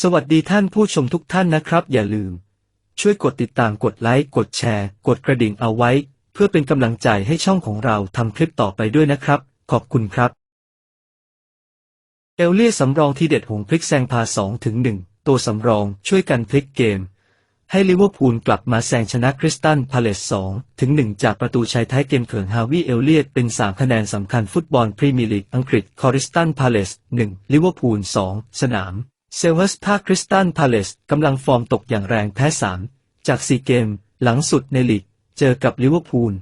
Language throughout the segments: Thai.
สวัสดีท่านผู้ชมทุกท่านนะครับ อย่าลืม ช่วยกดติดตามกดไลค์กดแชร์ กดกระดิ่งเอาไว้ เพื่อเป็นกำลังใจให้ช่องของเราทำคลิปต่อไปด้วยนะครับ ขอบคุณครับ เอลเลียสสำรองทีเด็ดหงพลิกแซงพา2ถึง1ตัวสำรองช่วยกันพลิกเกม ให้ลิเวอร์พูลกลับมาแซงชนะคริสตันพาเลส2ถึง1จากประตูชัยท้ายเกมเขิงฮาวิเอลเลียตเป็น 3 คะแนนสำคัญฟุตบอลพรีเมียร์ลีกอังกฤษคอริสตันพาเลส1ลิเวอร์พูล2สนาม เซลวัสภาคริสตันพาเลสกำลังฟอร์มตกอย่างแรงแพ้สามจากสี่เกมหลังสุดในลีก เจอกับลิเวอร์พูล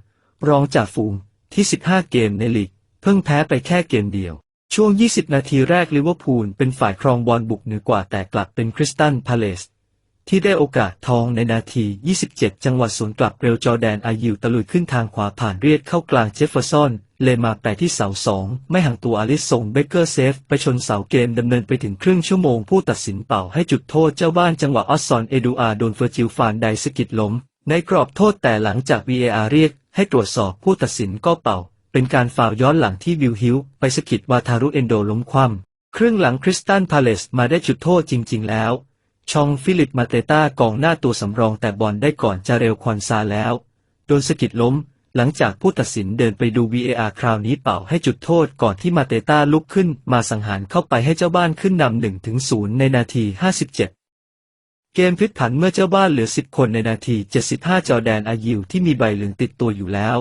รองจากฝูงที่ 15 เกมในลีก เพิ่งแพ้ไปแค่เกมเดียว ช่วง 20 นาทีแรกลิเวอร์พูลเป็นฝ่ายครองบอลบุกเหนือกว่าแต่กลับเป็นคริสตันพาเลส ที่ได้โอกาสทองในนาที 27 จังหวะสวนกลับเร็วจอแดนอายิวตะลุยขึ้นทางขวาผ่านเรียดเข้ากลางเจฟเฟอร์สันเลมาแปะที่เสาสองไม่ห่างตัวอาลิสส่งเบเกอร์เซฟ ไปชนเสาเกมดำเนินไปถึงครึ่งชั่วโมงผู้ตัดสินเป่าให้จุดโทษเจ้าบ้านจังหวะออสซอนเอดูอาโดนเฟอร์จิลฟานไดสกิดล้ม ในกรอบโทษแต่หลังจาก VAR เรียก ให้ตรวจสอบผู้ตัดสินก็เป่า เป็นการฟาวย้อนหลังที่วิลฮิลไปสกิดวาทารุเอนโดล้มคว่ำครึ่งหลังคริสตันพาเลสมาได้จุดโทษจริง ๆ แล้ว ชองฟิลิปมาเตต้ากองหน้าตัวสำรองแต่บอลได้ก่อนจะเร็วควันซาแล้ว โดนสะกิดล้ม หลังจากผู้ตัดสินเดินไปดู VAR คราวนี้เป่าให้จุดโทษก่อนที่มาเตต้าลุกขึ้นมาสังหารเข้าไปให้เจ้าบ้านขึ้นนำหนึ่งถึงศูนย์ในนาที 57เกมพลิกผันเมื่อเจ้าบ้านเหลือ 10 คนในนาที 75 จอแดนอายิวที่มีใบเหลืองติดตัวอยู่แล้ว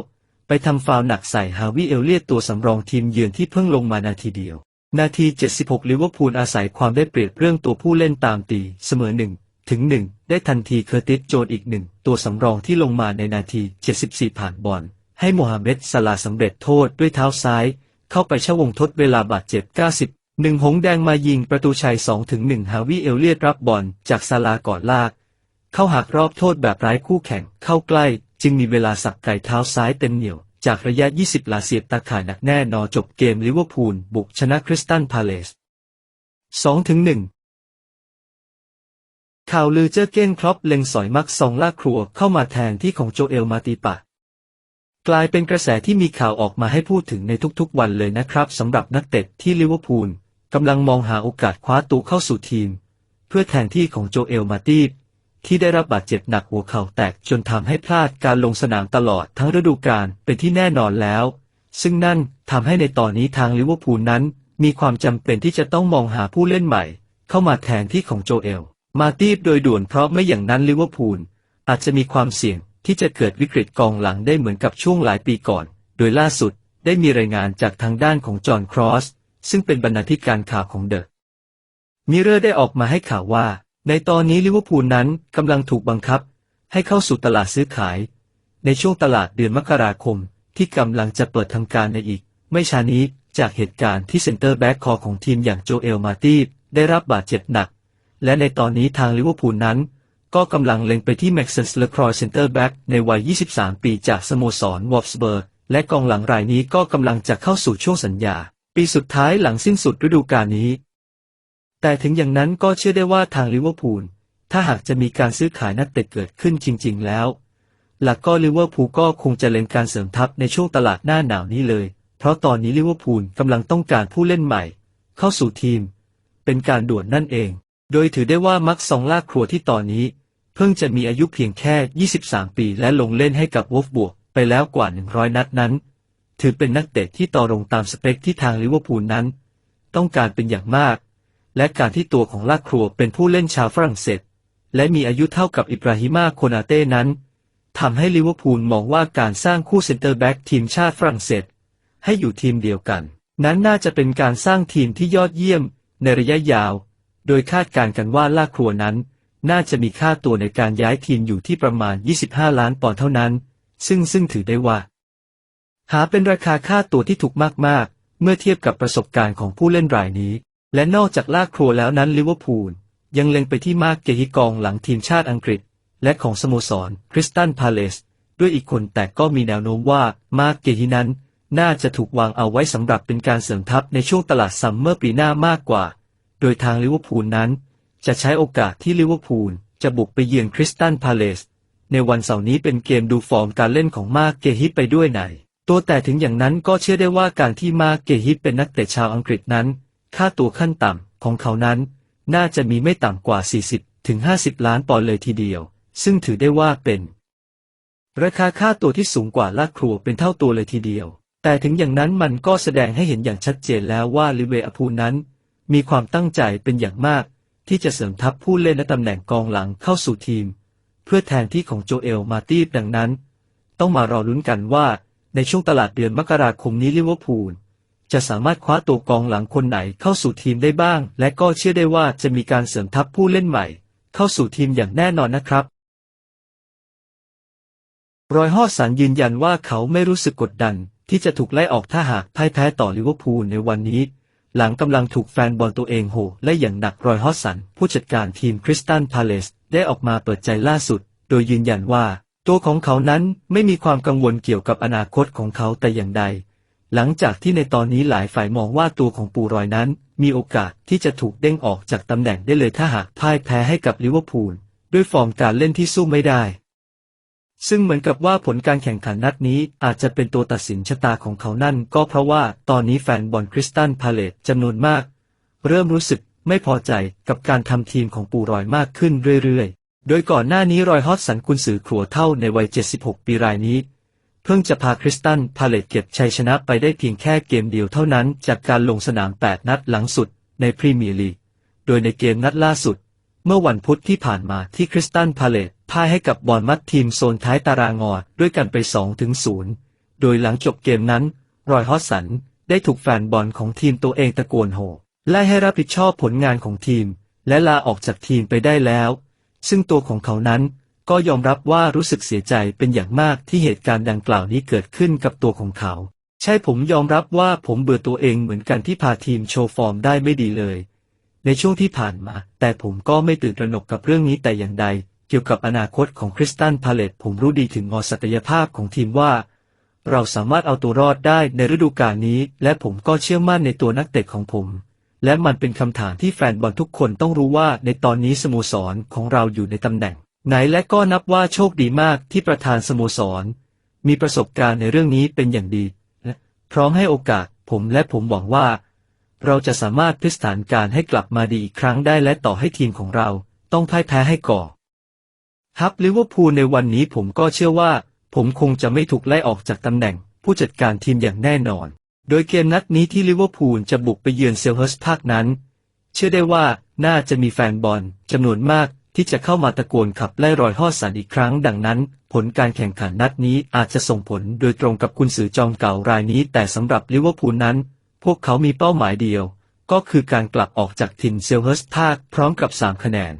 ไปทำฟาวล์หนักใส่ฮาวิเอลเลียตตัวสำรองทีมเยือนที่เพิ่งลงมานาทีเดียว นาที 76 ลิเวอร์พูลอาศัยความได้เปรียบเรื่องตัวผู้เล่นตามตีเสมอหนึ่งถึงหนึ่งได้ทันทีเคอร์ติสโจนอีกหนึ่งตัวสำรองที่ลงมาในนาที 74 ผ่านบอล ให้โมฮัมเหม็ดสลาสำเร็จโทษด้วยเท้าซ้าย เข้าไปช่วงทดเวลาบาดเจ็บ 90 หนึ่งหงแดงมายิงประตูชัย 2 ถึง 1 ฮาวิเอลเลียตรับบอลจากซาลาก่อนลาก เข้าหักรอบโทษแบบไร้คู่แข่งเข้าใกล้ จึงมีเวลาสับไก่เท้าซ้ายเต็มเหนียว จากระยะ 20 ลาเสียบตาข่ายหนักแน่นอจบเกมลิเวอร์พูลบุกชนะคริสตันพาเลส 2-1 ข่าวลือเจอเก้นครอปเล็งสอยมักซองลากครัวเข้ามาแทนที่ของโจเอลมาติปะ กลายเป็นกระแสที่มีข่าวออกมาให้พูดถึงในทุกๆวันเลยนะครับสำหรับนักเตะที่ลิเวอร์พูลกำลังมองหาโอกาสคว้าตัวเข้าสู่ทีม เพื่อแทนที่ของโจเอลมาติป ที่ได้รับบาดเจ็บหนักหัวเข่าแตกจนทำให้พลาดการลงสนามตลอดทั้งฤดูกาลเป็นที่แน่นอนแล้ว ซึ่งนั่นทำให้ในตอนนี้ทางลิเวอร์พูลนั้น มีความจำเป็นที่จะต้องมองหาผู้เล่นใหม่ เข้ามาแทนที่ของโจเอล มาตีบโดยด่วนเพราะไม่อย่างนั้นลิเวอร์พูลอาจจะมีความเสี่ยงที่จะเกิดวิกฤตกองหลังได้เหมือนกับช่วงหลายปีก่อน โดยล่าสุดได้มีรายงานจากทางด้านของจอห์นครอส ซึ่งเป็นบรรณาธิการข่าวของเดอะมิเรอร์ได้ออกมาให้ข่าวว่า ในตอนนี้ลิเวอร์พูลนั้นกำลังถูกบังคับ ให้เข้าสู่ตลาดซื้อขาย ในช่วงตลาดเดือนมกราคม ที่กำลังจะเปิดทำการในอีก ไม่ช้านี้จากเหตุการณ์ที่เซ็นเตอร์แบ็กคอของทีมอย่างโจเอลมาตีได้รับบาดเจ็บหนัก และในตอนนี้ทางลิเวอร์พูลนั้น ก็กำลังเล็งไปที่แม็กซ์เซนสเลครอยเซ็นเตอร์แบ็กในวัย 23 ปีจากสโมสรวอลฟสเบิร์กและกองหลังรายนี้ก็กำลังจะเข้าสู่ช่วงสัญญา ปีสุดท้ายหลังสิ้นสุดฤดูกาลนี้ แต่ถึงอย่างนั้นก็เชื่อได้ว่าทางลิเวอร์พูล ถ้าหากจะมีการซื้อขายนักเตะเกิดขึ้นจริง ๆ แล้ว หลักก็ลิเวอร์พูลก็คงจะเล็งการเสริมทัพในช่วงตลาดหน้าหนาวนี้เลย เพราะตอนนี้ลิเวอร์พูลกำลังต้องการผู้เล่นใหม่ เข้าสู่ทีม เป็นการด่วนนั่นเอง โดยถือได้ว่ามักซองลากครัวที่ตอนนี้ เพิ่งจะมีอายุเพียงแค่ 23 ปี และลงเล่นให้กับวอฟบวกไปแล้วกว่า 100 นัดนั้น ถือเป็นนักเตะที่ต่อรงตามสเปคที่ทางลิเวอร์พูลนั้น ต้องการเป็นอย่างมาก และการที่ตัวของลากครัวเป็นผู้เล่นชาวฝรั่งเศส และมีอายุเท่ากับอิบราฮิมาโคนาเต้นั้นทำให้ลิเวอร์พูลมองว่าการสร้างคู่เซนเตอร์แบ็กทีมชาติฝรั่งเศส ให้อยู่ทีมเดียวกัน นั้นน่าจะเป็นการสร้างทีมที่ยอดเยี่ยมในระยะยาว โดยคาดการณ์กันว่าลากครัวนั้น น่าจะมีค่าตัวในการย้ายทีมอยู่ที่ประมาณ 25 ล้านปอนด์เท่านั้น ซึ่งซึ่งถือได้ว่า หาเป็นราคาค่าตัวที่ถูกมากๆ เมื่อเทียบกับประสบการณ์ของผู้เล่นรายนี้ และนอกจากลากครัวแล้วนั้นลิเวอร์พูลยังเล็งไปที่มากเกฮิกองหลังทีมชาติอังกฤษ และของสโมสรคริสตันพาเลสด้วยอีกคนแต่ก็มีแนวโน้มว่ามากเกฮินั้น น่าจะถูกวางเอาไว้สำหรับเป็นการเสริมทัพในช่วงตลาดซัมเมอร์ปีหน้ามากกว่า โดยทางลิเวอร์พูลนั้น จะใช้โอกาสที่ลิเวอร์พูลจะบุกไปเยือนคริสตันพาเลสในวันเสาร์นี้เป็นเกมดูฟอร์มการเล่นของมากเกฮิไปด้วยไหนตัวแต่ถึงอย่างนั้นก็เชื่อได้ว่าการที่มากเกฮิเป็นนักเตะชาวอังกฤษนั้น ค่าตัวขั้นต่ำของเขานั้น น่าจะมีไม่ต่ำกว่า 40 ถึง 50 ล้านปอนด์เลยทีเดียว ซึ่งถือได้ว่าเป็น ราคาค่าตัวที่สูงกว่าลากครัวเป็นเท่าตัวเลยทีเดียว แต่ถึงอย่างนั้นมันก็แสดงให้เห็นอย่างชัดเจนแล้วว่าลิเวอร์พูลนั้น มีความตั้งใจเป็นอย่างมาก ที่จะเสริมทัพผู้เล่นและตำแหน่งกองหลังเข้าสู่ทีม เพื่อแทนที่ของโจเอลมาตีฟดังนั้น ต้องมารอลุ้นกันว่าในช่วงตลาดเดือนมกราคมนี้ลิเวอร์พูล จะสามารถคว้าตัวกองหลังคนไหนเข้าสู่ทีมได้บ้าง และก็เชื่อได้ว่าจะมีการเสริมทัพผู้เล่นใหม่ เข้าสู่ทีมอย่างแน่นอนนะครับ รอยฮอสันยืนยันว่าเขาไม่รู้สึกกดดัน ที่จะถูกไล่ออกถ้าหากพ่ายแพ้ต่อลิเวอร์พูลในวันนี้ หลังกำลังถูกแฟนบอลตัวเองโหและอย่างหนักรอยฮอสัน ผู้จัดการทีมคริสตันพาเลสได้ออกมาเปิดใจล่าสุด โดยยืนยันว่า ตัวของเขานั้นไม่มีความกังวลเกี่ยวกับอนาคตของเขาแต่อย่างใด หลังจากที่ในตอนนี้หลายฝ่ายมองว่าตัวของปูรอยนั้น มีโอกาสที่จะถูกเด้งออกจากตำแหน่งได้เลยถ้าหากพ่ายแพ้ให้กับลิเวอร์พูลด้วยฟอร์มการเล่นที่สู้ไม่ได้ ซึ่งเหมือนกับว่าผลการแข่งขันนัดนี้อาจจะเป็นตัวตัดสินชะตาของเขานั่น ก็เพราะว่าตอนนี้แฟนบอลคริสตันพาเลตจำนวนมาก เริ่มรู้สึกไม่พอใจกับการทำทีมของปูรอยมากขึ้นเรื่อยๆ โดยก่อนหน้านี้รอยฮอตสันกุนสือครัวเท่าในวัย 76 ปีรายนี้ พิ่งจะพาคริสตันพาเลตเก็บชัยชนะไปได้เพียงแค่เกมเดียวเท่านั้นจากการลงสนาม 8 นัดหลังสุดในพรีเมียร์ลีก โดยในเกมนัดล่าสุด เมื่อวันพุธที่ผ่านมาที่คริสตันพาเลตพ่ายให้กับบอลมัดทีมโซนท้ายตารางอด้วยกันไป 2 ถึง 0 โดยหลังจบเกมนั้น รอยฮอสันได้ถูกแฟนบอลของทีมตัวเองตะโกนโห่ไล่ให้รับผิดชอบผลงานของทีม และลาออกจากทีมไปได้แล้ว ซึ่งตัวของเขานั้น ก็ยอมรับว่ารู้สึกเสียใจเป็นอย่างมากที่เหตุการณ์ดังกล่าวนี้เกิดขึ้นกับตัวของเขา ใช่ผมยอมรับว่าผมเบื่อตัวเองเหมือนกันที่พาทีมโชว์ฟอร์มได้ไม่ดีเลย ในช่วงที่ผ่านมา แต่ผมก็ไม่ตื่นตระหนกกับเรื่องนี้แต่อย่างใด เกี่ยวกับอนาคตของคริสตันพาเลตผมรู้ดีถึงงอศักยภาพของทีมว่า เราสามารถเอาตัวรอดได้ในฤดูกาลนี้ และผมก็เชื่อมั่นในตัวนักเตะของผมและมันเป็นคำถามที่แฟนบอลทุกคนต้องรู้ว่าในตอนนี้สโมสรของเราอยู่ในตำแหน่ง ไหนและก็นับว่าโชคดีมากที่ประธานสโมสร มีประสบการณ์ในเรื่องนี้เป็นอย่างดีและพร้อมให้โอกาสผมและผมหวังว่า เราจะสามารถพิสถานการให้กลับมาดีอีกครั้งได้และต่อให้ทีมของเราต้องพ่ายแพ้ให้ก่อฮับลิเวอร์พูลในวันนี้ผมก็เชื่อว่า ผมคงจะไม่ถูกไล่ออกจากตำแหน่ง ผู้จัดการทีมอย่างแน่นอน โดยเกมนัดนี้ที่ลิเวอร์พูลจะบุกไปเยือนเซลเฮิร์สพาคนั้น เชื่อได้ว่าน่าจะมีแฟนบอลจำนวนมาก ที่จะเข้ามาตะโกนขับไล่รอยฮอดสันอีกครั้ง ดังนั้น ผลการแข่งขันนัดนี้อาจจะส่งผลโดยตรงกับคุณสือจอมเก่ารายนี้ แต่สำหรับลิเวอร์พูลนั้น พวกเขามีเป้าหมายเดียว ก็คือการกลับออกจากถิ่นเซลเฮิร์สพาร์คพร้อมกับ 3 คะแนน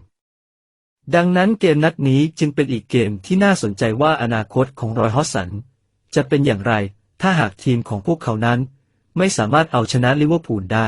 ดังนั้นเกมนัดนี้จึงเป็นอีกเกมที่น่าสนใจว่าอนาคตของรอยฮอสัน จะเป็นอย่างไร ถ้าหากทีมของพวกเขานั้น ไม่สามารถเอาชนะลิเวอร์พูลได้